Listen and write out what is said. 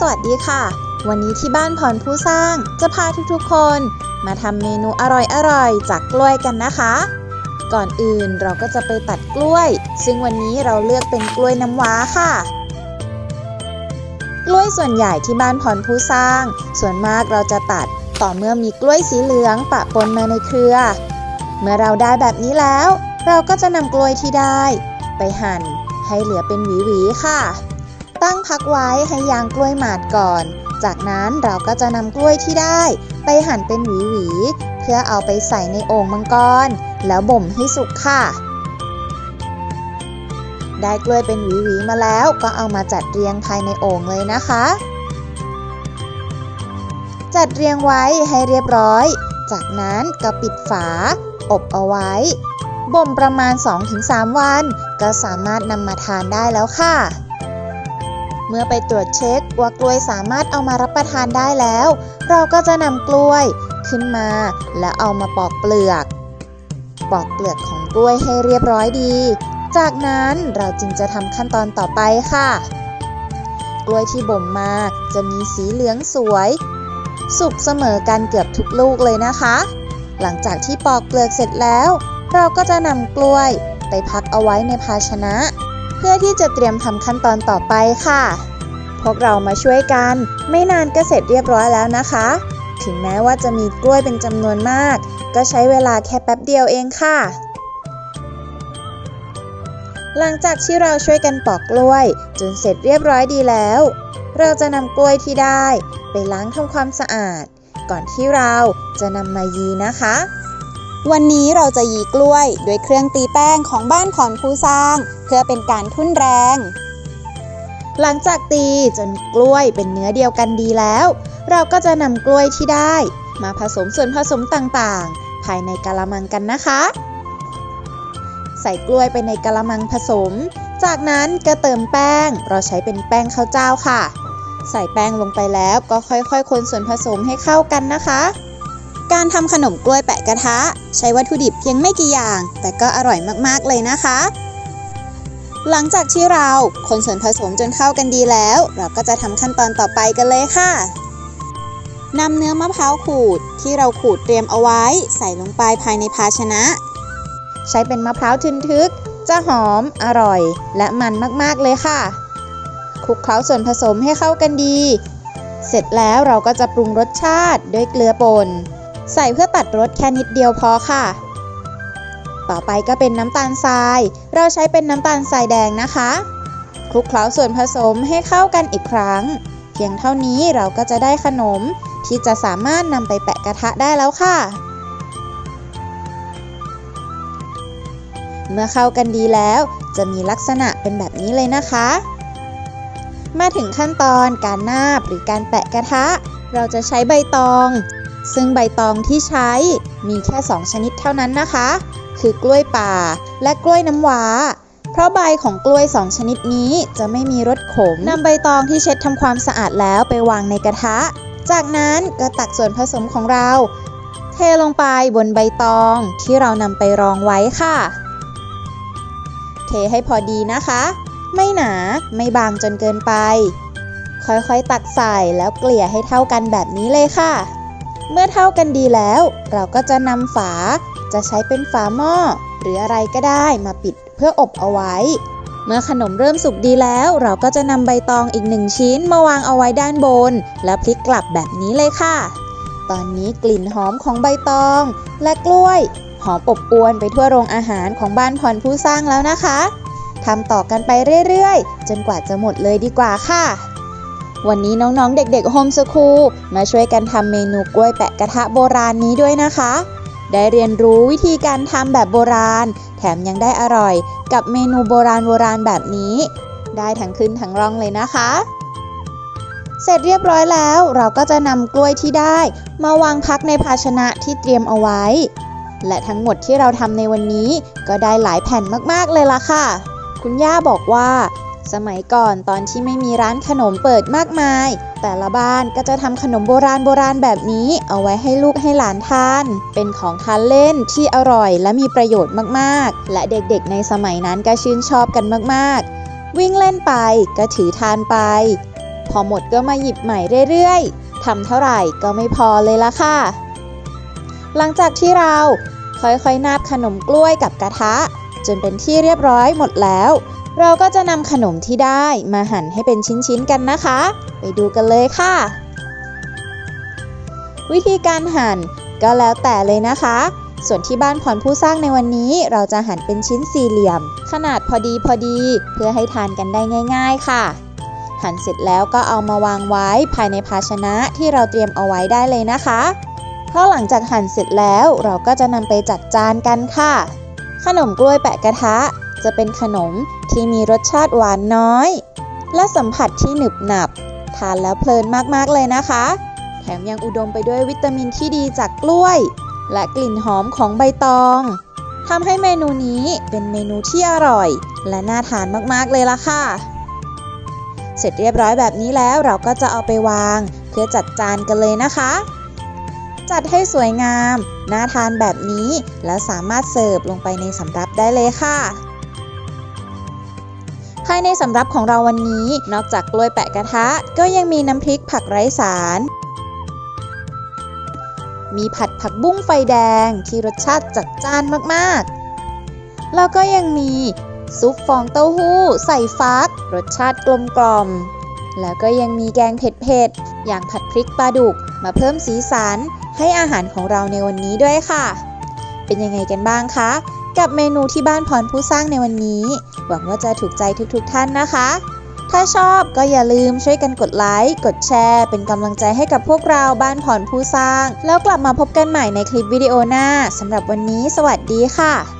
สวัสดีค่ะ วันนี้ที่บ้านพรผู้สร้างจะพาทุกๆคน มาทำเมนูอร่อยๆจากกล้วยกันนะคะ ก่อนอื่นเราก็จะไปตัดกล้วย ซึ่งวันนี้เราเลือกเป็นกล้วยน้ำว้าค่ะ กล้วยส่วนใหญ่ที่บ้านพรผู้สร้าง ส่วนมากเราจะตัดต่อเมื่อมีกล้วยสีเหลืองปะปนมาในเครือ เมื่อเราได้แบบนี้แล้ว เราก็จะนำกล้วยที่ได้ ไปหั่นให้เหลือเป็นหวีๆค่ะ ตั้งพักไว้ให้ยางกล้วยหมาดก่อน จากนั้นเราก็จะนำกล้วยที่ได้ ไปหั่นเป็นหวีๆเพื่อเอาไปใส่ในโอ่งมังกร แล้วบ่มให้สุกค่ะ ได้กล้วยเป็นหวีๆมาแล้วก็เอามาจัดเรียงภายในโอ่งเลยนะคะ จัดเรียงไว้ให้เรียบร้อย จากนั้นก็ปิดฝา อบเอาไว้บ่มประมาณ 2-3 วัน ก็สามารถนำมาทานได้แล้วค่ะ เมื่อไปตรวจเช็คว่ากล้วยสามารถเอามารับประทานได้แล้ว เราก็จะนำกล้วยขึ้นมาแล้วเอามาปอกเปลือก ปอกเปลือกของกล้วยให้เรียบร้อยดี จากนั้นเราจึงจะทำขั้นตอนต่อไปค่ะ กล้วยที่บ่มมาจะมีสีเหลืองสวย สุกเสมอกันเกือบทุกลูกเลยนะคะ หลังจากที่ปอกเปลือกเสร็จแล้ว เราก็จะนำกล้วยไปพักเอาไว้ในภาชนะ เพื่อที่จะเตรียมทำขั้นตอนต่อไปค่ะ พวกเรามาช่วยกัน ไม่นานก็เสร็จเรียบร้อยแล้วนะคะ ถึงแม้ว่าจะมีกล้วยเป็นจำนวนมาก ก็ใช้เวลาแค่แป๊บเดียวเองค่ะ หลังจากที่เราช่วยกันปอกกล้วย จนเสร็จเรียบร้อยดีแล้ว เราจะนำกล้วยที่ได้ ไปล้างทำความสะอาด ก่อนที่เราจะนำมายีนะคะ วันนี้เราจะยีกล้วยด้วยเครื่องตีแป้งของบ้านผ่อนผู้สร้าง เพื่อเป็นการทุ่นแรง หลังจากตีจนกล้วยเป็นเนื้อเดียวกันดีแล้ว เราก็จะนำกล้วยที่ได้ มาผสมส่วนผสมต่างๆ ภายในกะละมังกันนะคะ ใส่กล้วยไปในกะละมังผสม จากนั้นก็เติมแป้งเราใช้เป็นแป้งข้าวเจ้าค่ะ ใส่แป้งลงไปแล้วก็ค่อยๆ คนส่วนผสมให้เข้ากันนะคะ การทำขนมกล้วยแปะกระทะ ใช้วัตถุดิบเพียงไม่กี่อย่าง แต่ก็อร่อยมากๆเลยนะคะ หลังจากที่เราคนส่วนผสมจนเข้ากันดีแล้ว เราก็จะทำขั้นตอนต่อไปกันเลยค่ะนำเนื้อมะพร้าวขูดที่เราขูดเตรียมเอาไว้ ใส่ลงไปภายในภาชนะ ใช้เป็นมะพร้าวทึนทึก จะหอม อร่อย และมันมากๆเลยค่ะคลุกเคล้าส่วนผสมให้เข้ากันดี เสร็จแล้วเราก็จะปรุงรสชาติด้วยเกลือป่น ใส่เพื่อตัดรสแค่นิดเดียวพอค่ะ ต่อไปก็เป็นน้ำตาลทราย เราใช้เป็นน้ำตาลทรายแดงนะคะ คลุกเคล้าส่วนผสมให้เข้ากันอีกครั้ง เพียงเท่านี้เราก็จะได้ขนมที่จะสามารถนำไปแปะกระทะได้แล้วค่ะ เมื่อเข้ากันดีแล้วจะมีลักษณะเป็นแบบนี้เลยนะคะ มาถึงขั้นตอนการนาบหรือการแปะกระทะ เราจะใช้ใบตอง ซึ่งใบตองที่ใช้มีแค่ 2 ชนิดเท่านั้นนะคะ คือกล้วยป่าและกล้วยน้ำว้า เพราะใบของกล้วย 2 ชนิดนี้จะไม่มีรสขมนำใบตองที่เช็ดทำความสะอาดแล้วไปวางในกระทะ จากนั้นก็ตักส่วนผสมของเรา เทลงไปบนใบตองที่เรานำไปรองไว้ค่ะ เทให้พอดีนะคะ ไม่หนาไม่บางจนเกินไป ค่อยๆตักใส่แล้วเกลี่ยให้เท่ากันแบบนี้เลยค่ะ เมื่อเท่ากันดีแล้ว เราก็จะนำฝา จะใช้เป็นฝาหม้อ หรืออะไรก็ได้มาปิดเพื่ออบเอาไว้ เมื่อขนมเริ่มสุกดีแล้ว เราก็จะนำใบตองอีกหนึ่งชิ้นมาวางเอาไว้ด้านบน แล้วพลิกกลับแบบนี้เลยค่ะ ตอนนี้กลิ่นหอมของใบตอง และกล้วย หอมอบอวนไปทั่วโรงอาหารของบ้านพรผู้สร้างแล้วนะคะทำต่อกันไปเรื่อยๆ จนกว่าจะหมดเลยดีกว่าค่ะ วันนี้น้องๆ เด็กๆโฮมสคูลมาช่วยกันทำเมนูกล้วยแปะกระทะโบราณนี้ด้วยนะคะ ได้เรียนรู้วิธีการทำแบบโบราณ แถมยังได้อร่อย กับเมนูโบราณโบราณแบบนี้ ได้ทั้งขึ้นทั้งร่องเลยนะคะ เสร็จเรียบร้อยแล้วเราก็จะนำกล้วยที่ได้ มาวางพักในภาชนะที่เตรียมเอาไว้ และทั้งหมดที่เราทำในวันนี้ก็ได้หลายแผ่นมากๆเลยล่ะค่ะ คุณย่าบอกว่า สมัยก่อนตอนที่ไม่มีร้านขนมเปิดมากมาย แต่ละบ้านก็จะทำขนมโบราณโบราณแบบนี้ เอาไว้ให้ลูกให้หลานทาน เป็นของทานเล่นที่อร่อยและมีประโยชน์มากๆ และเด็กๆในสมัยนั้นก็ชื่นชอบกันมากๆ วิ่งเล่นไปก็ถือทานไป พอหมดก็มาหยิบใหม่เรื่อยๆทำเท่าไหร่ก็ไม่พอเลยละค่ะ หลังจากที่เราค่อยๆนาบขนมกล้วยกับกระทะ จนเป็นที่เรียบร้อยหมดแล้ว เราก็จะนำขนมที่ได้มาหั่นให้เป็นชิ้นๆกันนะคะ ไปดูกันเลยค่ะ วิธีการหั่นก็แล้วแต่เลยนะคะ ส่วนที่บ้านผ่อนผู้สร้างในวันนี้ เราจะหั่นเป็นชิ้นสี่เหลี่ยม ขนาดพอดีพอดีเพื่อให้ทานกันได้ง่าย ๆค่ะ หั่นเสร็จแล้วก็เอามาวางไว้ภายในภาชนะที่เราเตรียมเอาไว้ได้เลยนะคะเพราะหลังจากหั่นเสร็จแล้วเราก็จะนำไปจัดจานกันค่ะ ขนมกล้วยแปะกระทะ จะเป็นขนมที่มีรสชาติหวานน้อย และสัมผัสที่หนึบหนับ ทานแล้วเพลินมากๆเลยนะคะ แถมยังอุดมไปด้วยวิตามินที่ดีจากกล้วย และกลิ่นหอมของใบตองทำให้เมนูนี้เป็นเมนูที่อร่อย และน่าทานมากๆเลยล่ะค่ะ เสร็จเรียบร้อยแบบนี้แล้วเราก็จะเอาไปวาง เพื่อจัดจานกันเลยนะคะ จัดให้สวยงาม น่าทานแบบนี้ แล้วสามารถเสิร์ฟลงไปในสำรับได้เลยค่ะ ภายในสำรับของเราวันนี้ นอกจากกล้วยแปะกระทะ ก็ยังมีน้ำพริกผักไร้สาร มีผัดผักบุ้งไฟแดงที่รสชาติจัดจ้านมากๆ แล้วก็ยังมีซุปฟองเต้าหู้ ใส่ฟัก รสชาติกลมกล่อม แล้วก็ยังมีแกงเผ็ดๆ อย่างผัดพริกปลาดุก มาเพิ่มสีสันให้อาหารของเราในวันนี้ด้วยค่ะ เป็นยังไงกันบ้างคะ กับเมนูที่บ้านพรผู้สร้างในวันนี้ หวังว่าจะถูกใจทุกๆท่านนะคะ ถ้าชอบก็อย่าลืมช่วยกันกดไลค์ กดแชร์ เป็นกำลังใจให้กับพวกเราบ้านผ่อนผู้สร้าง แล้วกลับมาพบกันใหม่ในคลิปวิดีโอหน้าสำหรับวันนี้ สวัสดีค่ะ